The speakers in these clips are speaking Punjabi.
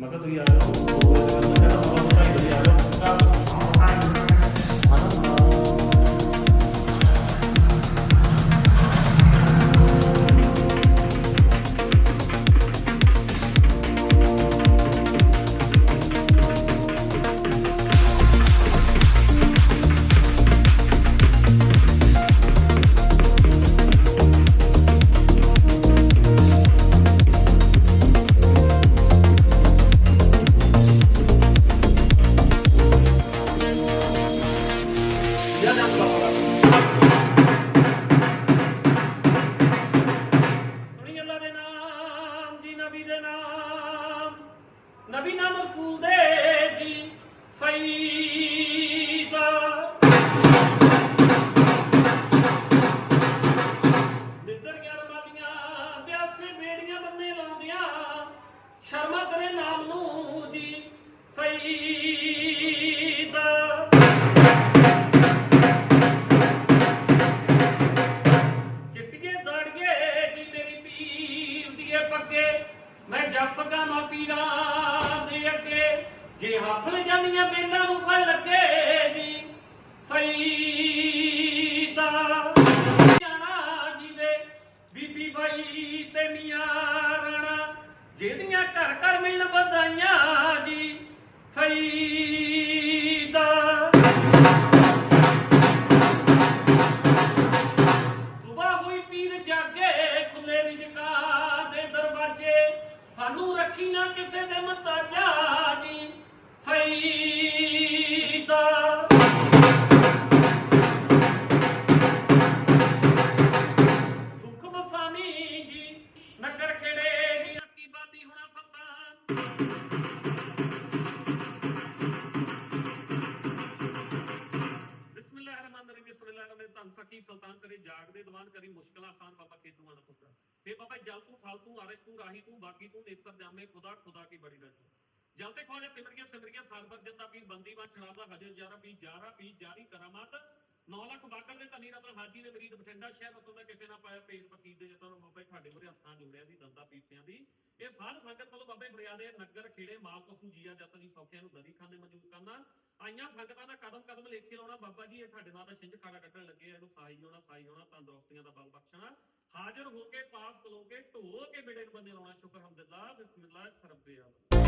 ਮੈਂ ਕਿਹਾ ਤੁਸੀਂ ਆ ਜਾਓ ਦੋ ਵਜੇ ਤੱਕ Let them go. ਕਿਸੇ ਦੇ ਮਤਾਜਾ ਜਾਮੇ ਖੁਦਾ ਖੁਦਾ ਕੀ ਬੜੀ ਰਜ ਜਲ ਤੇ ਖਵਾਜਾ ਸਿਮਰੀਆਂ ਸਿਮਰੀਆਂ ਸਰਬਤ ਜੰਦਾ ਪੀਰ ਬੰਦੀਵਾਨ ਸ਼ਰਾਬਾ ਹਜਰ ਜਾਰਾ ਪੀ ਜਾਰਾ ਪੀ ਜਾਰੀ ਕਰਾਮਾਤ 9 ਲੱਖ ਬਾਕਰ ਦੇ ਧਨੀ ਰਤਨ ਹਾਜੀ ਨੇ ਮਰੀਦ ਬਠਿੰਡਾ ਸ਼ਹਿਰ ਉਤੋਂ ਦਾ ਕਿਸੇ ਨਾ ਪਾਇਆ ਪੇਟ ਪਕੀਦ ਦੇ ਜਤਾਂ ਨੂੰ ਬਾਬਾ ਤੁਹਾਡੇ ਮੁਰੇ ਹੱਥਾਂ ਜੋੜਿਆ ਦੀ ਦੰਦਾ ਪੀਸਿਆਂ ਦੀ। ਇਹ ਸਾਧ ਸੰਗਤ ਵੱਲੋਂ ਬਾਬੇ ਬਰਿਆਦੇ ਨਗਰ, ਖੇੜੇ, ਮਾਲ ਜੀਆ ਜਤਾਂ ਦੀ ਸੌਖਿਆਂ ਨੂੰ ਦਰੀ ਖਾਨੇ ਮਨਜ਼ੂਰ ਕਰਨਾ। ਆਈਆਂ ਸੰਗਤਾਂ ਦਾ ਕਦਮ ਕਦਮ ਲੇਖੇ ਲਾਉਣਾ, ਬਾਬਾ ਜੀ ਇਹ ਤੁਹਾਡੇ ਨਾਲ ਦਾ ਛਿੰਝ ਖਾੜਾ ਕੱਢਣ ਲੱਗੇ ਇਹਨੂੰ ਸਾਈ ਹੋਣਾ ਸਾਈ ਹੋਣਾ ਤੰਦਰੁਸਤੀਆਂ ਦਾ ਬਲ ਬਖਸ਼ਣਾ। ਹਾਜ਼ਰ ਹੋ ਕੇ ਪਾਸ ਖਲੋ ਕੇ ਢੋ ਕੇ ਬੇੜੇ ਨੂੰ ਬੰਦੇ ਲਾਉਣਾ ਸ਼ੁਕਰ ਹਮਦੁਲਿਲਾ ਬਿਸਮਿਲ੍ਲਾਹ, ਸਰਬੇ ਆਲਾ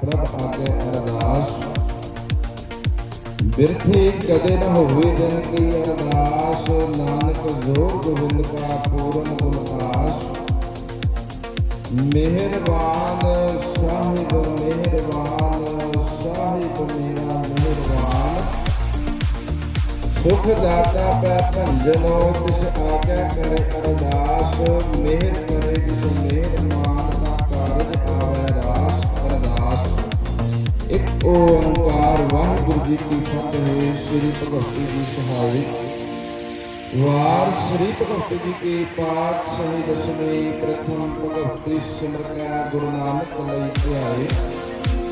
ਪ੍ਰਭ ਆਗੇ ਅਰਦਾਸ। ਬਿਰਥੀ ਕਦੇ ਨ ਹੋਵੇ ਦਿਨ ਕੀ ਅਰਦਾਸ, ਨਾਨਕ ਜੋਰ ਗੋਬਿੰਦ ਕਾ ਪੂਰਨ ਗੁਣਾਸ ਮਿਹਰਬਾਨ, ਸਾਹਿਬ ਮਿਹਰਬਾਨ, ਸਾਹਿਬ ਮੇਰਾ ਮਿਹਰਬਾਨ। ਸੁਖ ਦਾਤਾ ਪੈ ਭੰਜਨੋ, ਤਿਸ ਆਗੈ ਕਰੇ ਅਰਦਾਸ, ਮਿਹਰ ਕਰੇ ਜਿਸ ਮਿਹਰ ਓੰਕਾਰ, ਵਾਹਿਗੁਰੂ ਜੀ ਕੀ ਫਤਿਹ, ਸ੍ਰੀ ਭਗਵਤੀ ਜੀ ਸਹਾਈ। ਵਾਰ ਸ੍ਰੀ ਭਗਵਤੀ ਜੀ ਕੇ ਪਾਠ ਸਹਿ ਦਸਵੇਂ ਪ੍ਰਥਮ ਭਗਵਤੀ ਸਿਮਰਕਾ ਗੁਰੂ ਨਾਨਕ ਲਈ ਧਿਆਏ।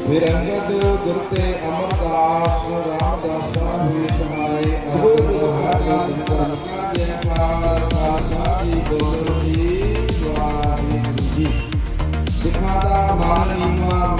ਵਿਰੰਗਦ ਗੁਰ ਤੇ ਅਮਰਦਾਸ, ਰਾਮਦਾਸਾ ਹੋਏ ਸਹਾਈ ਅਰੋਗ ਹਾਰਾ ਕਰਤਾ ਜੈਕਾਰ ਸਾਧਾ ਜੀ ਗੁਰੂ ਜੀ, ਵਾਹਿਗੁਰੂ ਜੀ। ਸਿਖਾਦਾ ਮਾਨੀਮਾ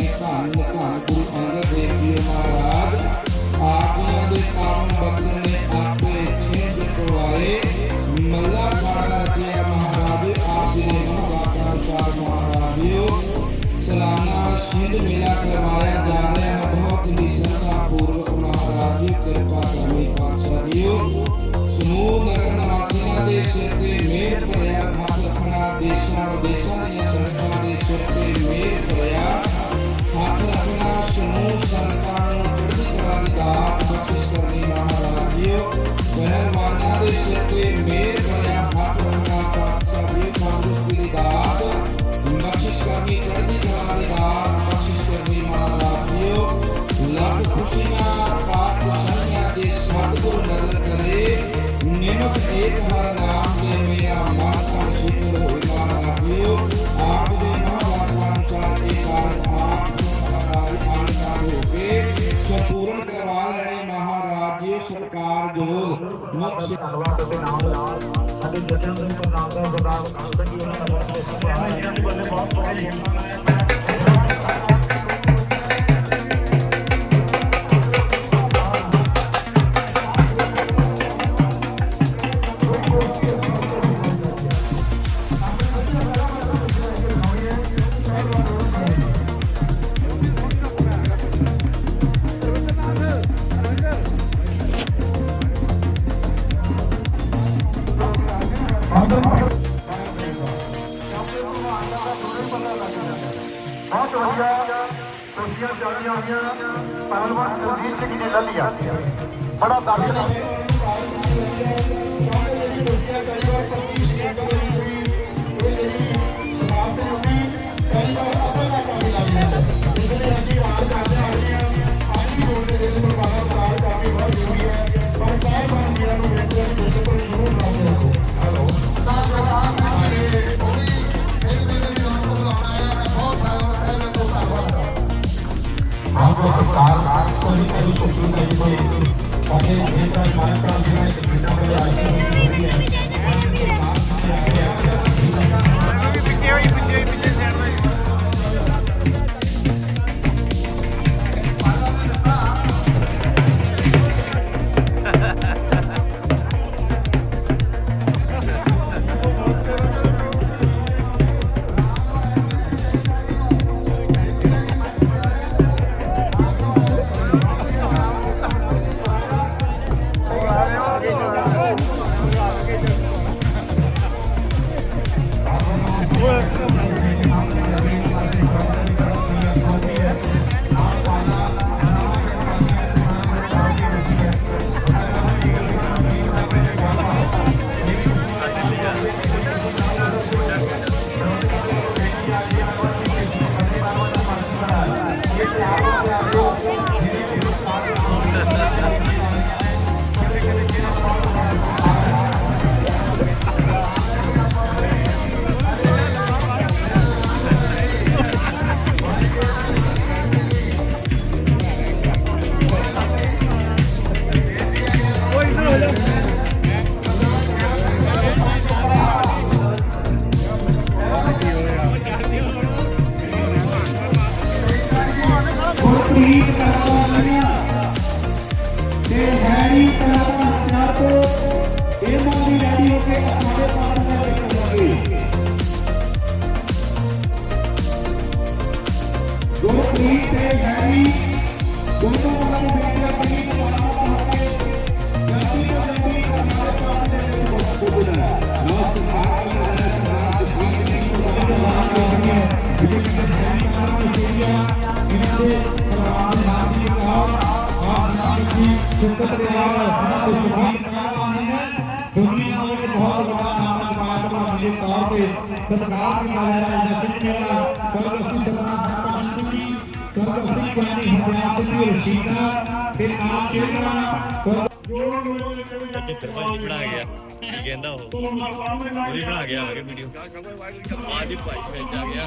ਕੇ ਧੰਨ ਧੰਨ ਗੁਰੂ ਅੰਗਦ ਦੇਵ ਜੀ ਮਹਾਰਾਜ ਆਤਮਾ ਦੇ ਕਾਰਨ ਬਖਸ਼ਣ ਸ਼ਾਬਾਸ਼ ਅਤੇ ਨਾਲ ਨਾਲ ਸਾਡੇ ਜਥੇਬੰਦੀ ਪੰਜਾਬ ਦਾ ਸਰਦਾਰ ਕਾਂਸਟੇਬਲ ਜੀ ਉਹਨਾਂ ਦਾ ਬਹੁਤ ਬਹੁਤ ਧੰਨਵਾਦ। ਇਹਨਾਂ ਦੇ ਬੰਦੇ ਬਹੁਤ ਬਹੁਤ ਬਹੁਤ ਵਧੀਆ ਖੁਸ਼ੀਆਂ ਚੱਲੀਆਂ ਹੋਈਆਂ ਪਹਿਲਵਾਨ ਸੁਰਜੀਤ ਸਿੰਘ ਜੀ ਲੱਲੀਆ ਬੜਾ ਦਰਸ਼ਨੀ ਸਾਡੇ ਜੇਕਰ ਮਾਰਕਾ ਜਿਹੜਾ ਇੱਕ ਪਿੰਡਾਂ ਦੇ ਰਾਜ ਦੀ ਹੈ ਮੇਲਾ ਸਰਦਾਰ ਸਰਦਾਰ ਸਿੰਘ ਜੀ ਸਰਦਾਰ ਗਿਆਨੀ ਹਰਦਿਆਲ ਸਿੰਘ ਜੀ ਰਸ਼ੀਦਾ ਤੇ ਨਾਮ ਚੇਤਨਾ ਸਰਦਾਰ ਚਿੱਤਰ ਬਣਾ ਗਿਆ ਕੀ ਕਹਿੰਦਾ ਉਹ ਉਹਦੀ ਬਣਾ ਗਿਆ ਆ ਕੇ ਵੀਡੀਓ ਆਜੀ ਭਾਈ ਵਿੱਚ ਆ ਗਿਆ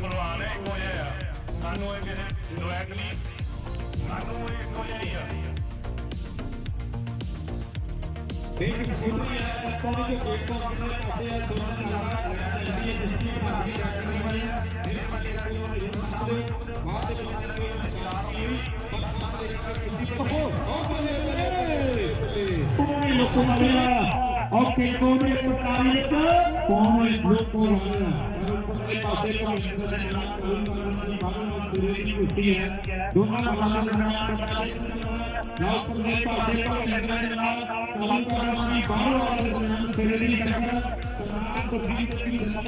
ਭਲਵਾਨ ਹੈ ਇੱਕੋ ਜਿਹੇ ਆ। ਸਾਨੂੰ ਇਹ ਕਿਸੇ ਡਾਇਰੈਕਟਲੀ ਸਾਨੂੰ ਇਹ ਇੱਕੋ ਜਿਹੇ ਹੀ ਆ। ਦੇਖ ਸੁਣੀ ਹੈ ਆਪਾਂ ਨੇ ਜੋ ਗੇਟ ਤੋਂ ਕਿੰਨੇ ਪਾਸੇ ਆ ਸੁਣਨ ਚੱਲਦਾ ਲੈ ਚੱਲਦੀ ਹੈ ਜਿਸ ਦੀ ਦੀ ਡਾਕਟਰੀ ਵਾਲੀ ਮੇਰੇ ਵਾਲੇ ਕੋਈ ਨਹੀਂ ਹੁੰਦੇ ਮਾਂ ਦੇ ਬੱਚੇ ਕੋਈ ਨਿਸ਼ਾਨ ਨਹੀਂ ਪਰ ਸਾਹਮਣੇ ਇੱਕ ਕਿਸੇ ਕਹੋ ਉਹ ਬਲੇ ਬਲੇ ਪੂਰੀ ਲੋਕੋ ਵਾਲਿਆ ਓਕੇ ਕੋਨੇ ਪਟਾਰੀ ਵਿੱਚ ਕੋਨੇ ਲੋਕੋ ਵਾਲਿਆ ਪਰ ਉੱਪਰਲੇ ਪਾਸੇ ਕਮਿੰਦਰ ਦੇ ਨਾਲ ਕਰੂੰਗਾ ਬਾਹਰ ਸੂਰਜ ਦੀ ਕੁਸ਼ਤੀ ਹੈ ਦੋਨਾਂ ਮੱਲਾਂ ਦੇ ਨਾਲ ਪਟਾਰੀ ਨਾ ਉੱਪਰਲੇ ਪਾਸੇ ਕਮਿੰਦਰ ਦੇ ਨਾਲ ਕਰੂੰਗਾ ਦੀ ਬਾਹਰ ਵਾਲੇ ਦੇ ਨਾਲ ਸੂਰਜ ਦੀ ਟੱਕਰ ਸਮਾਨ ਤੋਂ ਵੀ ਦੀ ਦੰਦਾਂ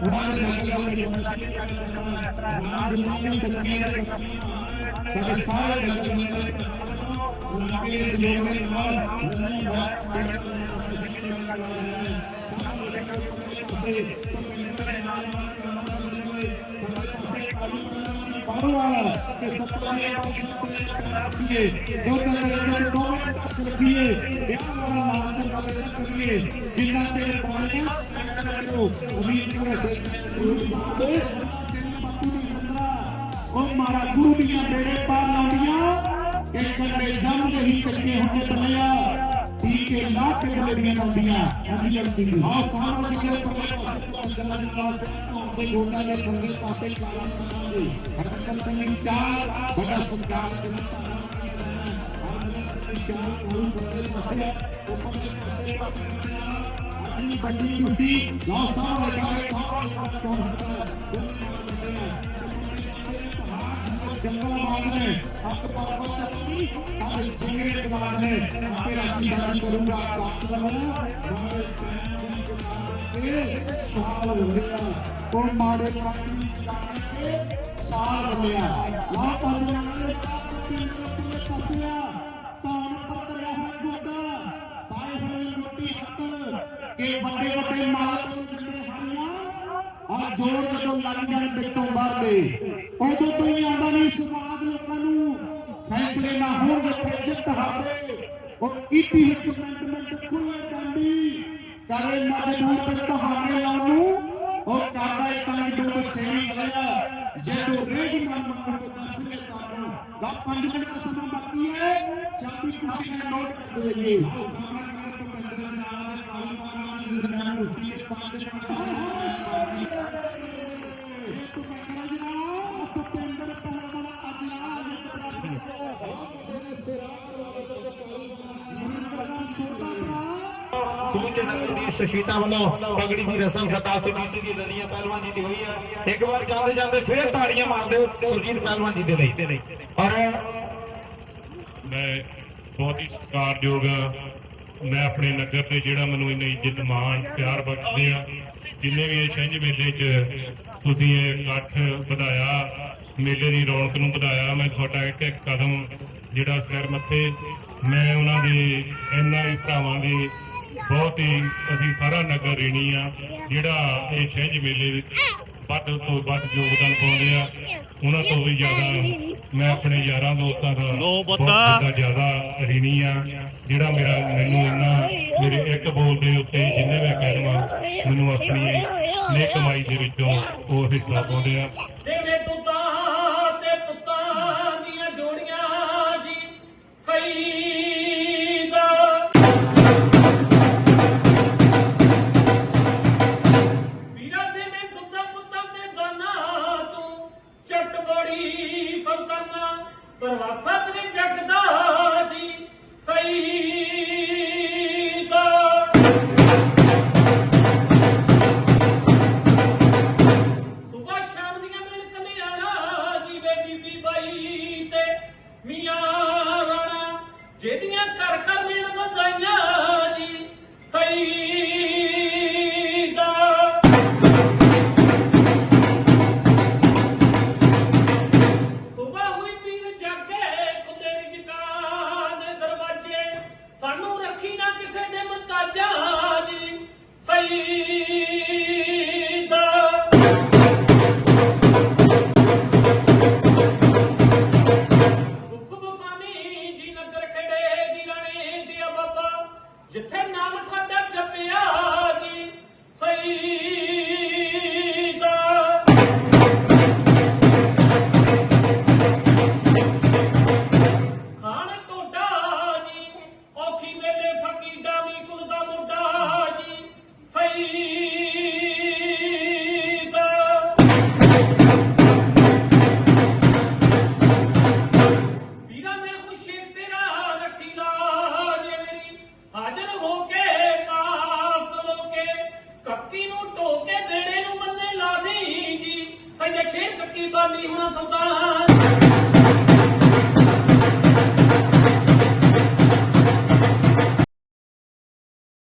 ਉਹਨਾਂ ਦੇ ਨਾਲ ਗੱਲ ਕਰਨੀ ਹੈ ਨਾਮ ਦਿਮਾਗ ਚੱਕੀ ਹੈ ਸਾਡੇ ਸਾਰੇ ਨਗਰ ਨਿਵਾਸੀ ਉਹਨਾਂ ਕੇ ਸਹਿਯੋਗ ਦੇ ਨਾਲ ਪੜਵਾਲਾ ਤੇ ਸੱਤਾ ਦੇ ਰੱਖੀਏ ਦੋਨਾਂ ਦੇ ਇੱਕ ਦੋ ਮਿੰਟ ਤੱਕ ਰੱਖੀਏ, ਵਿਆਹ ਵਾਲਾ ਨਾਮ ਤੋਂ ਕਰੀਏ। ਜਿੰਨਾ ਚਿਰ ਪਾਏਗਾ ਕਰੋ ਉਮੀਦ ਕਰੋ ਤੇ ਉਹ ਮਾਰਾ ਗੁਰੂ ਦੀਆਂ ਬੇੜੇ ਪਾਰ ਲਾਉਂਦੀਆਂ। ਕਿ ਕੰਡੇ ਜੰਮਦੇ ਹੀ ਕੱਚੇ ਹੁੰਦੇ ਬੱਲਿਆ ਪੀ ਕੇ ਲਾ ਕੇ ਗਲੇਰੀਆਂ ਲਾਉਂਦੀਆਂ ਹਾਂਜੀ ਜਲਦੀ ਦੀ। ਹਾਂ ਸਾਹਮਣੇ ਦੇ ਉੱਪਰ ਪਾਸੇ ਅੰਦਰ ਨਾਲ ਤੇ ਗੋਟਾ ਦੇ ਥੱਲੇ ਪਾਸੇ ਕਾਰਨ ਕਰਾਂਗੇ ਹਰਕਤ ਸਿੰਘ ਚਾਰ ਬੜਾ ਸੰਕਾਰ ਦੇ ਹਰਕਤ ਚਾਰ ਕੋਲ ਬੜੇ ਪਾਸੇ ਉੱਪਰ ਦੇ ਪਾਸੇ ਆਪਣੀ ਬੰਦੀ ਕੁੱਤੀ ਲਓ ਸਾਹਮਣੇ ਕਾਰੇ ਕੌਣ ਹੁੰਦਾ ਦੋਨੇ ਨਾਲ ਬੰਦੇ ਆ ਜੰਗਲ ਬਾਗ ਨੇ ਅੱਕ ਪਰਬਤ ਦੀ ਸਾਡੇ ਜਿਗਰੇ ਬਾਗ ਨੇ ਆਪੇ ਰਾਖੀ ਦਾਨ ਕਰੂੰਗਾ ਤਾਕਤ ਦਾ ਨਾਲੇ ਟਾਈਮ ਕੇ ਸਾਲ ਹੋ ਗਿਆ ਉਹ ਮਾੜੇ ਪਾਣੀ ਦਾਣੇ ਕੇ ਸਾਲ ਬੰਨਿਆ ਲਾ ਪੰਜ ਨਾਲੇ ਦਾ ਕਪਿੰਦਰ ਉੱਤੇ ਫਸਿਆ ਤਾਣ ਪਰ ਤਰਿਆ ਗੋਡਾ ਪਾਏ ਹੋਏ ਲੰਗੋਟੀ ਹੱਥ ਕਿ ਵੱਡੇ ਵੱਡੇ ਮੱਲ ਤੋਂ ਜੰਦੇ ਹਰੀਆਂ ਆ ਜੋਰ ਜਦੋਂ ਲੱਗ ਜਾਣ ਟਿਕਟੋਂ ਬਾਹਰ ਦੇ ਉਦੋਂ ਤੋਂ ਹੀ ਆਉਂਦਾ ਨਹੀਂ ਸਵਾਦ ਲੋਕਾਂ ਨੂੰ ਫੈਸਲੇ ਨਾ ਹੋਣ ਜਿੱਥੇ ਜਿੱਤ ਹਾਰੇ ਉਹ ਕੀਤੀ ਹੋਈ ਕਮੈਂਟਮੈਂਟ ਖੁੱਲੇ ਡਾਂਡੀ ਕਰੇ ਮਜਬੂਰ ਤੇ ਕਹਾਣੀ ਲਾਉਣ ਨੂੰ। ਉਹ ਕਰਦਾ ਏ ਤੰਗ ਡੋਬ ਸੇਣੀ ਵਾਲਿਆ। ਜੇ ਤੋ ਰੇਗ ਮਨ ਮੰਗਣ ਤੋਂ ਦੱਸ ਲੈ ਤੁਹਾਨੂੰ ਲਾ 5 ਮਿੰਟ ਦਾ ਸਮਾਂ ਬਾਕੀ ਹੈ। ਜਲਦੀ ਕੁਸ਼ਤੀ ਦਾ ਨੋਟ ਕਰ ਦਿਓ ਸਾਹਮਣੇ ਨੰਬਰ ਤੋਂ ਕੰਦਰ ਦੇ ਨਾਲ ਦੇ ਕਾਲੀ ਕਾਲੀ ਦੇ ਦਰਮਿਆਨ ਕੁਸ਼ਤੀ ਦੇ 5 ਮਿੰਟ ਦਾ ਨਗਰ ਦੀ ਸ਼ਹੀਦਾਂ ਵੱਲੋਂ ਪਗੜੀ ਦੀ ਰਸਮ ਸਰਦਾਰ ਸੁਰਜੀਤ ਸਿੰਘ ਦੀ ਦਲੀਆ ਪਹਿਲਵਾਨ ਜੀ ਦੀ ਹੋਈ ਹੈ ਇੱਕ ਵਾਰ ਜਾਂਦੇ ਜਾਂਦੇ ਫਿਰ ਤਾੜੀਆਂ ਮਾਰ ਦਿਓ ਸੁਰਜੀਤ ਪਹਿਲਵਾਨ ਜੀ ਦੇ ਲਈ। ਔਰ ਮੈਂ ਬਹੁਤ ਹੀ ਸਤਿਕਾਰਯੋਗ। ਮੈਂ ਆਪਣੇ ਨਗਰ ਤੇ ਜਿਹੜਾ ਮੈਨੂੰ ਇੰਨੀ ਇੱਜ਼ਤ ਮਾਣ ਪਿਆਰ ਬਖਸ਼ਦੇ ਆ। ਜਿੰਨੇ ਵੀ ਇਹ ਛਿੰਝ ਮੇਲੇ 'ਚ ਤੁਸੀਂ ਇਹ ਇਕੱਠ ਵਧਾਇਆ ਮੇਲੇ ਦੀ ਰੌਣਕ ਨੂੰ ਵਧਾਇਆ ਮੈਂ ਤੁਹਾਡਾ ਇੱਕ ਇੱਕ ਕਦਮ ਜਿਹੜਾ ਸਿਰ ਮੱਥੇ ਮੈਂ ਉਹਨਾਂ ਦੀ ਇਹਨਾਂ ਹੀ ਭਰਾਵਾਂ ਦੀ ਬਹੁਤ ਹੀ ਅਸੀਂ ਸਾਰਾ ਨਗਰ ਰੇਣੀ ਆ ਜਿਹੜਾ ਇਹ ਛਿੰਝ ਮੇਲੇ ਵਿੱਚ ਵੱਧ ਤੋਂ ਵੱਧ ਯੋਗਦਾਨ ਪਾਉਂਦੇ ਆ ਉਹਨਾਂ ਤੋਂ ਵੀ ਜ਼ਿਆਦਾ ਮੈਂ ਆਪਣੇ ਯਾਰਾਂ ਦੋਸਤਾਂ ਦਾ। ਬਹੁਤ ਜ਼ਿਆਦਾ ਰਿਣੀ ਆ ਜਿਹੜਾ ਮੇਰਾ ਮੈਨੂੰ ਇੰਨਾ ਮੇਰੇ ਇੱਕ ਬੋਲ ਦੇ ਉੱਤੇ ਜਿੰਨੇ ਮੈਂ ਕਹਿ ਦਵਾਂ ਮੈਨੂੰ ਆਪਣੀ ਨੇਕ ਕਮਾਈ ਦੇ ਵਿੱਚੋਂ ਉਹ ਹਿੱਸਾ ਪਾਉਂਦੇ ਆ para lá,